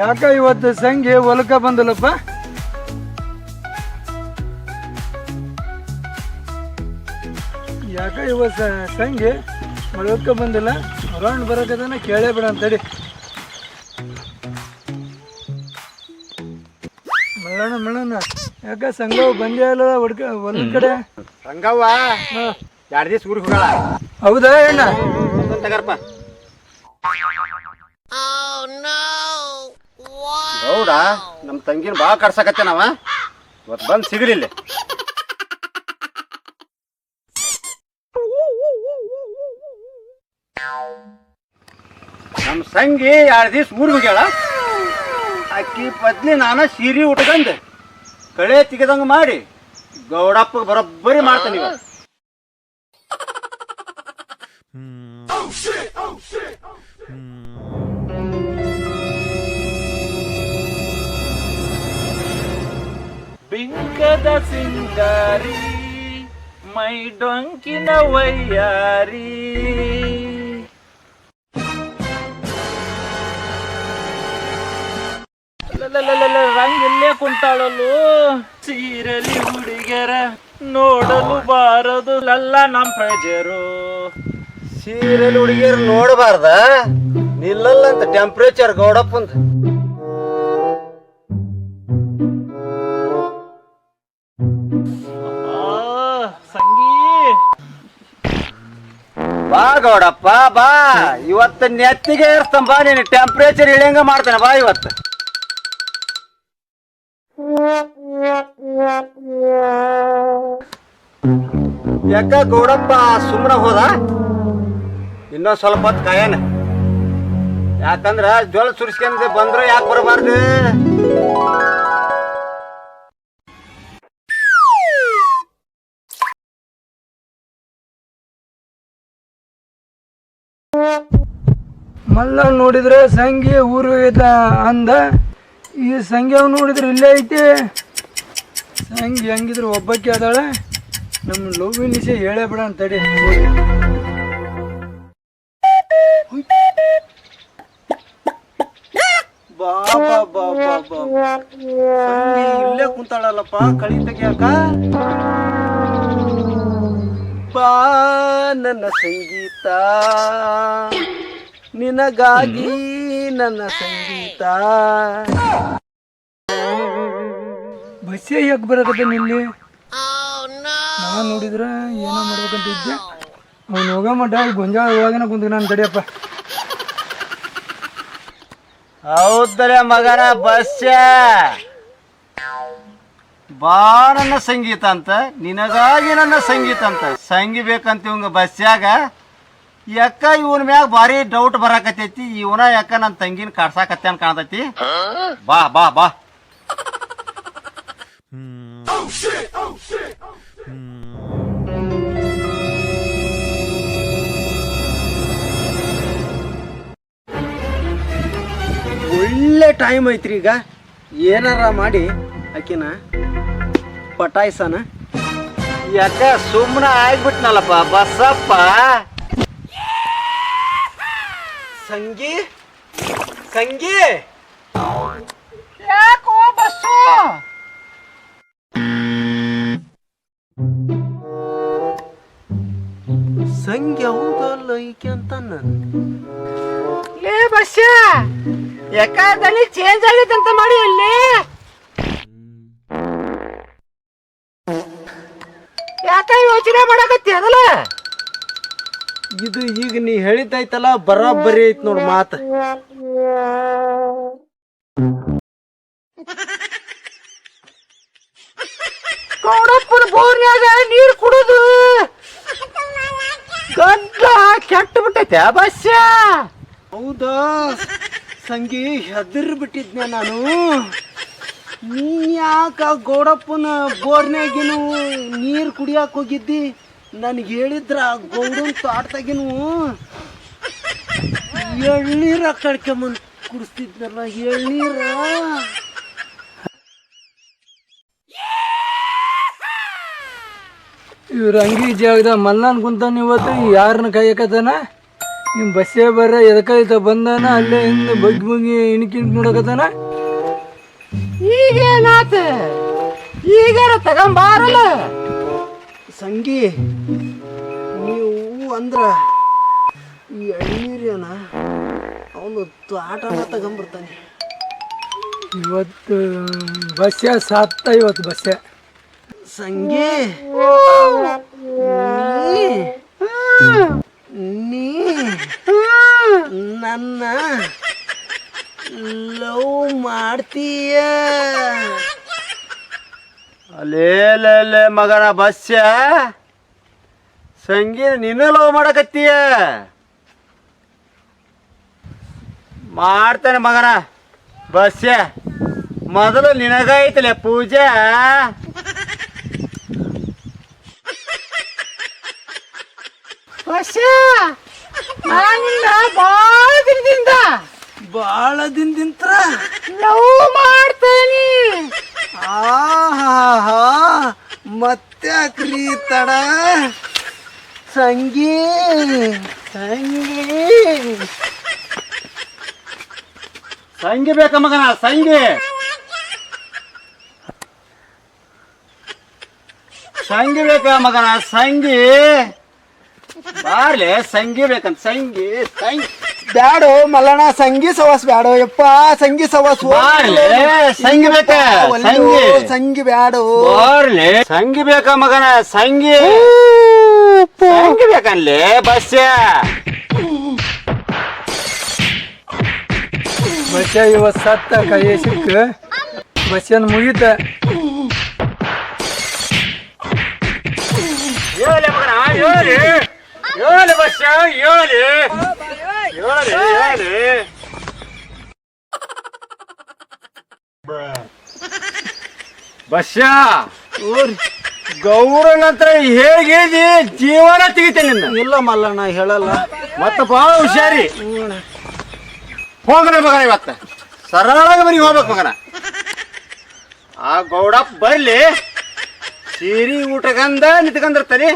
ಯಾಕ ಇವತ್ತು ಸಂಜೆ ಹೊಲಕ ಬಂದಲಪ್ಪ ಯಾಕ ಇವತ್ತು ಸಂಜೆ ಹೊಲಕ ಬಂದಿಲ್ಲ? ರೌಂಡ್ ಬರಕದನ ಕೇಳೇ ಬಿಡ ಅಂತಡಿ ಮಲ್ಲಣ್ಣ ಮಳ್ಳಣ್ಣ ಯಾಕ ಸಂಘವ್ ಬಂದೇ ಇಲ್ಲ ಹುಡ್ಕ ಹೊಲದ ಕಡೆ? ರಂಗವ್ವ ಎರಡ್ ದಿವಸ ಊರಿಗೆ ಹೋಗಲ್ಲ. ಹೌದಾ ಅಣ್ಣ? ಅದನ್ನ ತಗರಪ್ಪ. ಗೌಡ ನಮ್ಮ ತಂಗಿನ ಭಾಳ ಕಡ್ಸಕತ್ತೆ ನಾವ ಇವತ್ತು ಬಂದು ಸಿಗಲಿಲ್ಲ ನಮ್ಮ ಸಂಗಿ ಎರಡು ದಿವಸ ಊರಿಗೆ ಹೋಗ್ಯಾಳ. ಅಕ್ಕಿ ಪದ್ಲಿ ನಾನು ಸೀರೆ ಉಟ್ಕಂಡು ಕಳೆ ತೆಗೆದಂಗೆ ಮಾಡಿ ಗೌಡಪ್ಪ ಬರೋಬ್ಬರಿ ಮಾಡ್ತಾನೆ ಇವ. ಬಿಂಕದ ಸಿಂಗಾರಿ, ಮೈ ಡೊಂಕಿನ ವೈಯಾರಿ. ರಂಗ ರಂಗಿಲ್ಲೇ ಕುಂತಾಳಲು ಸೀರಲಿ ಹುಡುಗರ ನೋಡಲು ಬಾರದು. ಲಲ್ಲ ನಮ್ಮ ಪ್ರಜರು. ಸೀರಲಿ ಹುಡುಗಿಯರು ನೋಡಬಾರ್ದ? ನಿಲ್ಲಲ್ಲ ಅಂತ ಟೆಂಪ್ರೇಚರ್ ಗೌಡಪ್ಪಂದ. ಬಾ ಗೌಡಪ್ಪ, ಬಾ. ಇವತ್ತು ನೆತ್ತಿಗೆ ಏರ್ಸ್ತಂಬ ನೀನು. ಟೆಂಪ್ರೇಚರ್ ಇಳಿಯಂಗ ಮಾಡ್ತಾನೆ, ಬಾ ಇವತ್ತು. ಯಾಕ ಗೌಡಪ್ಪ ಸುಮ್ಮನೆ ಹೋದ? ಇನ್ನೊಂದ್ ಸ್ವಲ್ಪ ಹೊತ್ತು ಕಾಯನ? ಯಾಕಂದ್ರ ಜೊಳ ಸುರಿಸ್ಕೊಂಡ್ ಬಂದ್ರೆ, ಯಾಕೆ ಬರಬಾರ್ದು? ಮಲ್ಲ ನೋಡಿದ್ರೆ ಸಂಗಿ ಊರು ಇದ್ದ ಅಂದ. ಈ ಸಂಗಿ ಅವ್ ನೋಡಿದ್ರೆ ಇಲ್ಲೇ ಐತಿ. ಸಂಗಿ ಹೆಂಗಿದ್ರು ಒಬ್ಬಕ್ಕೆ ಅದಾಳೆ. ನಮ್ಮ ಲೋವಿ ನಿಶೆ ಹೇಳೇ ಬಿಡ ಸಂಗಿ ಇಲ್ಲೇ ಕುಂತಾಳಲ್ಲಪ್ಪ, ಕಳಿ ತೆಗಿಯಾಕ. ಬಾ, ನನ್ನ ಸಂಗೀತ. ನಿನಗಾಗಿ ನನ್ನ ಸಂಗೀತ. ಬಸ್ಸೇ ಯಾಕೆ ಬರಕತ್ತ ನಿಲ್ಲಿ ನಾ ನೋಡಿದ್ರೆ ಏನೋ ಮಾಡ್ಬೇಕಂತ ಇದ್ದೆ. ಅವ್ನು ಹೋಗ ಮಟ್ಟ ಗೊಂಜಾಳ ಹೋಗಿನ ಕುಂತ ನಾನು ತಡಿಯಪ್ಪ ಹೌದರೆ ಮಗನ ಬಸ್ಸ. ಬಾ ನನ್ನ ಸಂಗೀತ ಅಂತ ನಿನಗಾಗಿ ನನ್ನ ಸಂಗೀತ ಅಂತ. ಸಂಗಿ ಬೇಕಂತ ಇವಂಗ ಬಸ್ಸ್ಯಾಗ ಯಾಕ ಇವನ್ ಮ್ಯಾಗ ಭಾರಿ ಡೌಟ್ ಬರಾಕತೈತಿ ಇವನ ಯಾಕ ನನ್ನ ತಂಗಿನ ಕಾಡ್ಸಾಕತ್ತೇನ್ ಕಾಣತೈತಿ? ಬಾ ಬಾ ಬಾ. ಒಳ್ಳೆ ಟೈಮ್ ಐತ್ರಿ ಈಗ. ಏನಾರ ಮಾಡಿ ಆಕಿನ ಪಟಾಯ್ಸನ. ಯಾಕ ಸುಮ್ಮನೆ ಆಗ್ಬಿಟ್ನಲ್ಲಪ್ಪ ಬಸಪ್ಪ. ಸಂಗಿ? ಸಂಗಿ? ಯಾಕೋ ಬಸ್ಸು? ಸಂಗಿ ಹೌದಲ್ಲ ಈಕೆ ಅಂತ ಲೇ ಬಸ್ಸ ಯಾಕಾದಲ್ಲಿ ಚೇಂಜ್ ಆಗಿತ್ತಂತ ಮಾಡಿ ಅಲ್ಲಿ ಯಾಕ ಯೋಚನೆ ಮಾಡಕತ್ತಿ ಅದಲ್ಲ ಇದು ಈಗ ನೀ ಹೇಳಿದ್ದೈತಲ್ಲ, ಬರಾಬರಿ ಐತ್ ನೋಡ್ ಮಾತ. ಕೌಡಪ್ಪನ ಬೋರ್ನ್ಯಾಗ ನೀರ್ ಕುಡುದು. ಗಂಟ ಕೆಟ್ಟ ಬಿಟ್ಟೈತೆ ಬಸ್ಸ ಹೌದಾ? ಸಂಗಿ ಹೆದರ್ ಬಿಟ್ಟಿದ್ನ ನಾನು. ನೀ ಯಾಕ ಗೌಡಪ್ಪನ ಬೋರ್ನ್ಯಾಗಿನು ನೀರು ಕುಡಿಯಾಕ ಹೋಗಿದ್ದಿ? ನನಗೆ ಹೇಳಿದ್ರ ಗೌಡನ್ ತೋಟದಾಗಿನು? ಎಳ್ನೀರ ಕಡ್ಕೊಂಬಂದ್ ಕುಡಿಸ್ತಿದ್ನಲ್ಲ, ಎಳ್ನೀರ? ಇವ್ರ ಅಂಗಿ ಜಾಗದ ಮಲ್ಲಾನ್ ಕುಂತಾನ ಇವತ್ತು ಯಾರನ್ನ ಕಾಯಕತ್ತಾನ ನಿಮ್ಮ ಬಸ್ಸೇ ಬರ್ರ ಎದಕಾಯ್ತ ಬಂದಾನ? ಅಲ್ಲೇ ಹಿಂದ ಬಗ್ಗಿ ಬಗ್ಗಿ ಇಣಕಿ ನೋಡಕತ್ತಾನ? ಈಗೇನಾತ? ಈಗಾರ ತಗೊಂಬಾರಲ್ಲ? ಸಂಗಿ ನೀವು ಅಂದ್ರೆ ಈ ಐನೀರ್ಯನ ಅವನು ಆಟನ ತಗೊಂಬರ್ತಾನೆ ಇವತ್ತು ಬಸ್ಸೇ ಸತ್ತ ಇವತ್ತು ಬಸ್ಸೇ? ಸಂಗಿ ನೀ ನನ್ನ ಲವ್ ಮಾಡ್ತೀಯ? ಅಲ್ಲೇ ಮಗನ ಬಸ್ಸ ಸಂಗೀತ ನಿನ್ನ ಲವ್ ಮಾಡಕತ್ತೀಯ? ಮಾಡ್ತಾನೆ ಮಗನ ಬಸ್ಸ ಮೊದಲು ನಿನಗೈತಲೆ ಪೂಜಾ? ಬಾಳ ದಿನದಿಂದ ಬಾಳ ದಿನದಿಂದ ಲವ್ ಮಾಡ್ತೇನಿ. ಆಹಾ ಮತ್ತ್ಯಾಕ್ರಿ ತಡ. ಸಂಗೀ, ಸಂಗಿ. ಸಂಗಿ ಬೇಕ ಮಗನ, ಸಂಗಿ. ಸಂಗಿ ಬೇಕ ಮಗನ, ಸಂಗಿ. ಬಾರ್ಲೆ, ಸಂಗಿ ಬೇಕಂತ, ಸಂಗಿ ಸಂಗಿ. ಬ್ಯಾಡೋ ಮಲ್ಲಣ್ಣ ಸಂಗಿ ಸವಾಸ್ ಬ್ಯಾಡೋ ಯಪ್ಪ ಸಂಗಿ ಸವಾಸ್ ಬಾರ್ಲೆ ಸಂಗಿ ಬೇಕ? ಸಂಗಿ. ಸಂಗಿ ಬ್ಯಾಡೋ. ಬಾರ್ಲೆ ಸಂಗಿ ಬೇಕ ಮಗನ ಸಂಗಿ? ಸಂಗಿ ಬಸ್ ಬಸ್ಯ? ಇವತ್ತು ಸತ್ತ ಕೈ ಸಿಕ್ಕ ಬಸ್ ಮುಗೀತ ಮಗನ ಏಳಿ ಹೇಳಿ ಹೇಳಿ ಹೇಳಿ ಬಸ್ಯ ಗೌರವ ನಂತರ ಹೇಗೆ ಜೀವನ ತೆಗಿತೇನೆ ನಿನ್ನ. ಇಲ್ಲ ಮಲ್ಲಣ್ಣ ಹೇಳಲ್ಲ. ಮತ್ತ ಬಹಳ ಹುಷಾರಿ. ಹೋಗಣ ಮಗನ ಇವತ್ತ. ಸರಳಾಗಿ ಮನೆಗೆ ಹೋಗ್ಬೇಕು ಮಗನ. ಆ ಗೌಡಪ್ಪ ಬರ್ಲಿ. ಸೀರಿ ಊಟಗಂದ ನಿಂತ್ಕೊಂಡಿರ್ತಾನೆ.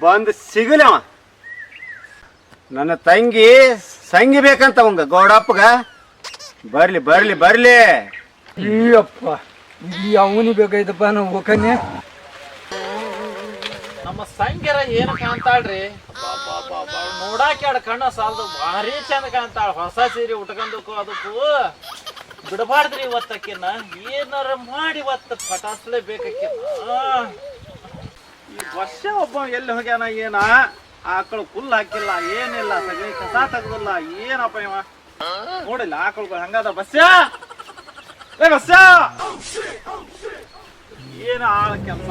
ಬಂದು ಸಿಗಲಿ ಅವ. ನನ್ನ ತಂಗಿ ಸಂಗಿ ಬೇಕಂತ ಅವಂಗ ಗೌಡಪ್ಪಗ? ಬರ್ಲಿ ಬರ್ಲಿ ಬರ್ಲಿ. ಅಯ್ಯಪ್ಪ ಈ ಅವನಿ ಬೇಕಾಯ್ತಪ್ಪ ನಾವು ಹೋಗನ್ಯ ನಮ್ಮ ಸಂಗ್ಯರ ಏನ್ ಕಾಣ್ತಾಳ್ರಿ? ನೋಡಾಕ ಎರಡು ಕಣ್ಣ ಸಾಲದು ಭಾರಿ ಚಂದ ಕಾಣ್ತಾಳ. ಹೊಸ ಸೀರೆ ಉಟ್ಕೊಂಡಕ್ಕೂ ಅದಕ್ಕೂ. ಬಿಡಬಾರ್ದ್ರಿ ಇವತ್ತಕ್ಕಿನ್ನ. ಏನಾರ ಮಾಡಿ ಇವತ್ತು ಪಟಾಸ್ಲೇ ಬೇಕಕ್ಕಿನ್ನ. ಈ ವರ್ಷ ಒಬ್ಬ ಎಲ್ಲಿ ಹೋಗ್ಯಾನ ಏನ? ಆಕಳು ಕುಲ್ ಹಾಕಿಲ್ಲ, ಏನಿಲ್ಲ, ಸಗಣಿ ಕಸ ತೆಗ್ದಿಲ್ಲ, ಏನಪ್ಪ ಇವ? ನೋಡಿಲ್ಲ, ಆಕಳು ಹಂಗಾದ ಬಸ್ಯಾ? ಏ ಬಸ್ಸ ಏನ ಆಳ ಕೆಲಸ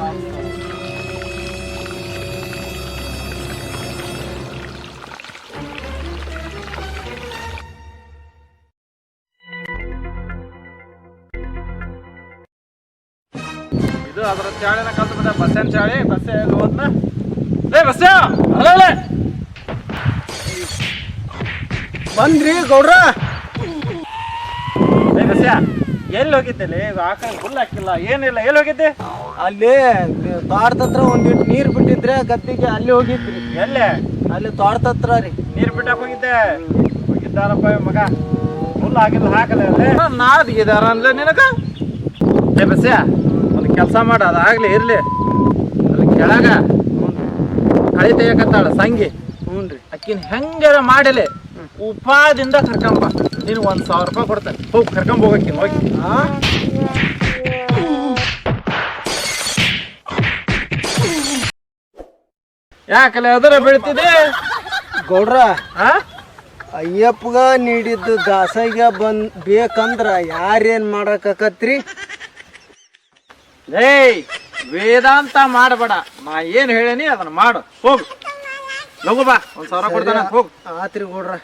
ಇದು ಅದರ ಚಾಳಿನ ಕಲ್ತು ಬಿಟ್ಟ ಬಸ್ಸನ್ ಚಾಳಿ ಬಸ್ಸೆ ಹೋದ್ನ ಬಂದ್ರಿ ಗೌಡ್ರ? ಎಲ್ಲಿ ಹೋಗಿದ್ದೆ ಆಕಳ ಫುಲ್ ಹಾಕಿಲ್ಲ ಏನಿಲ್ಲ ಎಲ್ಲಿ ಹೋಗಿದ್ದೆ? ಅಲ್ಲಿ ತೋಟದ ಹತ್ರ ಒಂದಿಟ್ಟು ನೀರ್ ಬಿಟ್ಟಿದ್ರೆ ಗದ್ದಿಗೆ ಅಲ್ಲಿ ಹೋಗಿದ್ರಿ ಎಲ್ಲೇ? ಅಲ್ಲಿ ತೋಟದ ಹತ್ರ ರೀ. ನೀರ್ ಬಿಟ್ಟಾಕ ಹೋಗಿದ್ದೆ. ಹೋಗಿದ್ದಾರಪ್ಪ ಮಗ. ಫುಲ್ ಆಗಿಲ್ಲ ಹಾಕಲ್ಲ ನಾದ್ ಇದಾರ ಅನ್ಲೆ ನಿನಗ ಏ ಒಂದು ಕೆಲಸ ಮಾಡ ಅದಾಗ್ಲಿ ಇರ್ಲಿ. ಅಲ್ಲಿ ಕೆಳಗ. ಕಳಿ ತೆಗಿಯಕತ್ತಾಳ ಸಂಗಿ. ಹ್ಞೂ ರೀ. ಅಕ್ಕಿನ ಹೆಂಗಾರ ಮಾಡಲೆ? ಉಪಾದಿಂದ ಕರ್ಕೊಂಬ. ನೀನು ಒಂದು ಸಾವಿರ ರೂಪಾಯಿ ಕೊಡ್ತಾನೆ. ಹೋಗಿ ಕರ್ಕೊಂಬ ಹೋಗಕ್ಕೆ ಹೋಗಿ. ಯಾಕಲೆ ಅದರ ಬೀಳ್ತಿದೆ ಗೌಡ್ರ ಅಯ್ಯಪ್ಪಗ ನೀಡಿದ್ದು ದಾಸಯ್ಯ ಬಂದ್ ಬೇಕಂದ್ರ ಯಾರೇನ್ ಮಾಡಕತ್ರಿ ಏಯ್ ವೇದಾಂತ ಮಾಡಬೇಡ. ನಾ ಏನ್ ಹೇಳೇನಿ ಅದನ್ನ ಮಾಡು. ಹೋಗು. ಲಗು ಬಾ. ಒಂದ್ ಸಾವಿರ ಕೊಡ್ತಾನ. ಹೋಗು. ಆತ್ರಿ ಕೊಡ್ರ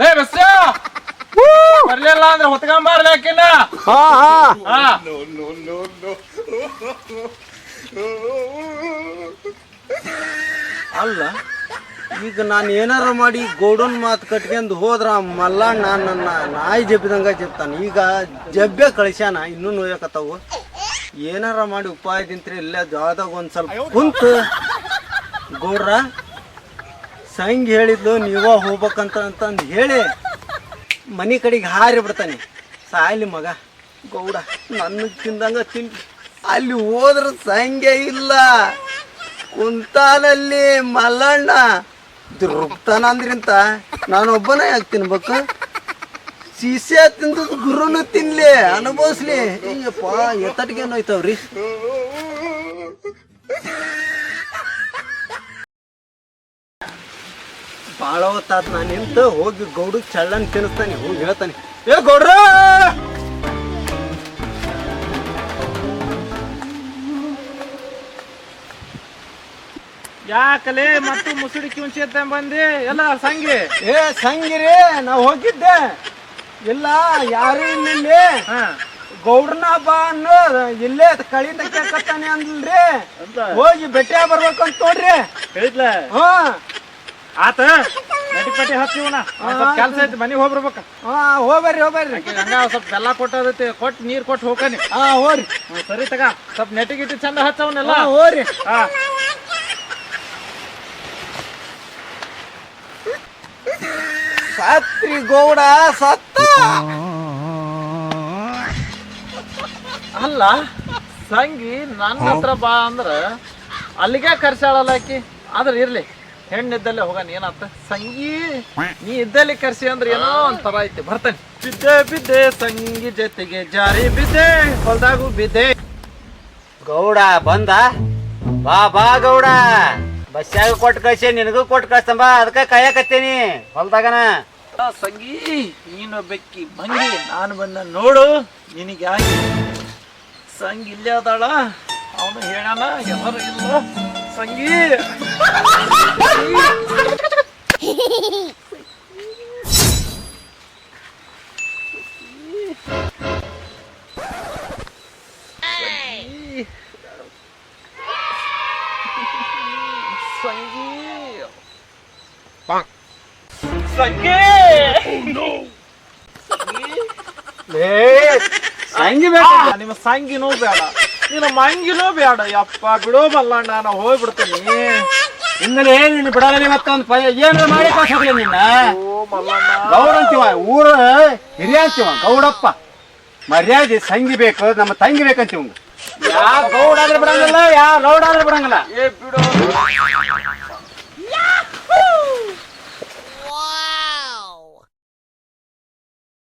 ಲೇ ಬಸ್ ಬರ್ಲಿಲ್ಲ ಅಂದ್ರೆ ಹೊತ್ಕೊಂಬಾರ್ಲಿ ಹಾ ಹಾ. ಹಾ. ಅಲ್ಲ ಈಗ ನಾನು ಏನಾರ ಮಾಡಿ ಗೌಡನ್ ಮಾತು ಕಟ್ಕೊಂಡು ಹೋದ್ರ ಮಲ್ಲಣ್ಣ ನನ್ನ ನಾಯಿ ಜಬ್ಬಿದಂಗ ಜಬ್ತಾನ ಈಗ ಜಬ್ಬೆ ಕಳಿಸ್ಯಾನ ಇನ್ನೂ ನೋಯಕತ್ತಾವು. ಏನಾರ ಮಾಡಿ ಉಪಾಯದಿಂತ್ರಿ ಇಲ್ಲ ಜಾದಾಗ ಒಂದ್ ಸ್ವಲ್ಪ ಕುಂತು. ಗೌಡ್ರ, ಸಂಗ್ ಹೇಳಿದ್ಲು, ನೀವ ಹೋಗ್ಬೇಕಂತ ಅಂತಂದು ಹೇಳಿ ಮನೆ ಕಡೆಗೆ ಹಾರಿ ಬಿಡ್ತಾನೆ. ಸಾಯ್ಲಿ ಮಗ. ಗೌಡ, ನನ್ನ ತಿಂದಂಗ ತಿನ್ ಅಲ್ಲಿ ಹೋದ್ರ ಸಂಗೆ ಇಲ್ಲ. ಕುಂತಾಲಲ್ಲಿ ಮಲ್ಲಣ್ಣ. ದುರ್ಗ್ತಾನ ಅಂದ್ರಿಂತ ನಾನೊಬ್ಬನೇ ಯಾಕೆ ತಿನ್ಬೇಕು? ಸೀಸೆ ತಿಂದು ಗುರುನು ತಿನ್ಲಿ ಅನುಭವಿಸ್ಲಿ. ಅಯ್ಯಪ್ಪ ಎತ್ತಟಿಗೆ ನೋಯ್ತವ್ರಿ ಬಾಳ ಹೊತ್ತಾತ್ ನಾನು ನಿಂತು ಹೋಗಿ ಗೌಡ ಚಳ್ಳನ್ ತಿನ್ನಿಸ್ತಾನೆ ಹೋಗಿ ಹೇಳ್ತಾನೆ. ಏ ಗೌಡ್ರ! ಯಾಕಲೆ ಮತ್ತು ಮುಸುಡಿ ಕಿಂಚಿ ಅಂತ ಬಂದಿ? ಎಲ್ಲ ಸಂಗಿ? ಏ ಸಂಗಿರಿ ನಾ ಹೋಗಿದ್ದೆ. ಇಲ್ಲ ಯಾರು ಇಲ್ಲಿ ಗೌಡ್ರನ ಬಾ ಅನ್ನೋ ಇಲ್ಲೇ ಕಳಿ ತಕ್ಕತ್ತಾನೆ ಅಂದ್ರಿ ಹೋಗಿ ಹೋಗಿ ಬರ್ಬೇಕು ಅಂತ ನೋಡ್ರಿ. ಹೇಳಿದ್ಲ? ಹಾ. ಆತ? ನಟಿ ಹಚ್ಚಿವನ ಹತ್ತಿವನ ಕೆಲಸ ಐತಿ ಮನೆಗೆ ಹೋಗ್ಬರ್ಬೇಕ. ಹಾ ಹೋಗ್ಬರ್ರಿ ಹೋಗ್ಬರ್ರಿ. ಹಂಗ ಸ್ವಲ್ಪ ಬೆಲ್ಲ ಕೊಟ್ಟೈತಿ ಕೊಟ್ಟು ನೀರ್ ಕೊಟ್ಟು ಹೋಗ್ತಾನೆ ಹಾ ಹೋಗ್ರಿ. ಸರಿ ತಗ. ಸ್ವಲ್ಪ ನೆಟ್ಟಿಗಿಟ್ಟು ಚಂದ ಹಚ್ಚವನ್ನೆಲ್ಲ ಹೋರಿ ಹಾ. ಸತ್ರಿ ಗೌಡ ಸತ್ತ ಅಲ್ಲ ಸಂಗಿ ನನ್ನ ಹತ್ರ ಬಾ ಅಂದ್ರ ಅಲ್ಲಿಗೆ ಕರ್ಸಾಳಲ್ಲ ಆಕಿ? ಆದ್ರೆ ಇರ್ಲಿ ಹೆಣ್ಣಿದ್ದಲ್ಲೇ ಹೋಗಾನ ಏನಾತ ಸಂಗಿ ನೀ ಇದ್ದಲ್ಲಿ ಕರ್ಸಿ ಅಂದ್ರೆ ಏನೋ ಒಂಥರ ಐತಿ. ಬರ್ತೇನೆ. ಬಿದ್ದೆ ಬಿದ್ದೆ ಸಂಗಿ ಜೊತೆಗೆ ಜಾರಿ ಬಿದ್ದೆ ಹೊಲ್ದಾಗು ಬಿದ್ದೆ. ಗೌಡ ಬಂದ? ಬಾ ಬಾ ಗೌಡ. ಬಸ್ಸಾಗ ಕೊಟ್ಟು ಕಳ್ಸಿ ನಿನಗೂ ಕೊಟ್ಟು ಕಳ್ಸ್ತಂಬ ಅದಕ್ಕೆ ಕಾಯಕತ್ತೇನಿ ಹೊಲ್ದಾಗನ. ಸಂಗಿ ನೀನು ಬೆಕ್ಕಿ ಮಂಗಿ ನಾನು ಬಂದ ನೋಡು ನಿನಗೆ ಯಾಕೆ ಸಂಗಿ ಇಲ್ಲೇ ಅದಾಳ ಅವನು ಹೇಳಣ ಎಲ್ಲರೂ ಇಲ್ಲ ಸಂಗಿ. ಸಂಗಿ. ಸಂಗಿ. ಏ ಸಂಗಿ ಬೇಡ ನಿಮ್ಮ ಸಂಗಿನೂ ಬೇಡ ನಿನ್ನ ಮಂಗಿನೂ ಬೇಡ ಯಪ್ಪ ಬಿಡೋ ಮಲ್ಲಣ್ಣ ನಾನು ಹೋಗ್ಬಿಡ್ತೀನಿ ಏನು ನಿನ್ನ ಬಿಡಲ್ಲ ಮತ್ತೊಂದು ಪ ಏನಾರ ಮಾಡಿ ಕಳ್ಸೋದಿಲ್ಲ ನಿನ್ನ ಓ ಮಲ್ಲಣ್ಣ ಗೌಡ ಅಂತೀವ ಊರ ಹಿರಿಯ ಅಂತೀವ ಗೌಡಪ್ಪ. ಮರ್ಯಾದೆ ಸಂಗಿ ಬೇಕು ನಮ್ಮ ತಂಗಿ ಬೇಕಂತೀವ ಯಾ ಗೌಡ ಆದ್ರೆ ಬಿಡಂಗಿಲ್ಲ ಯಾ ಗೌಡ ಆದ್ರೆ ಬಿಡಂಗಿಲ್ಲ. ಏ ಬಿಡು.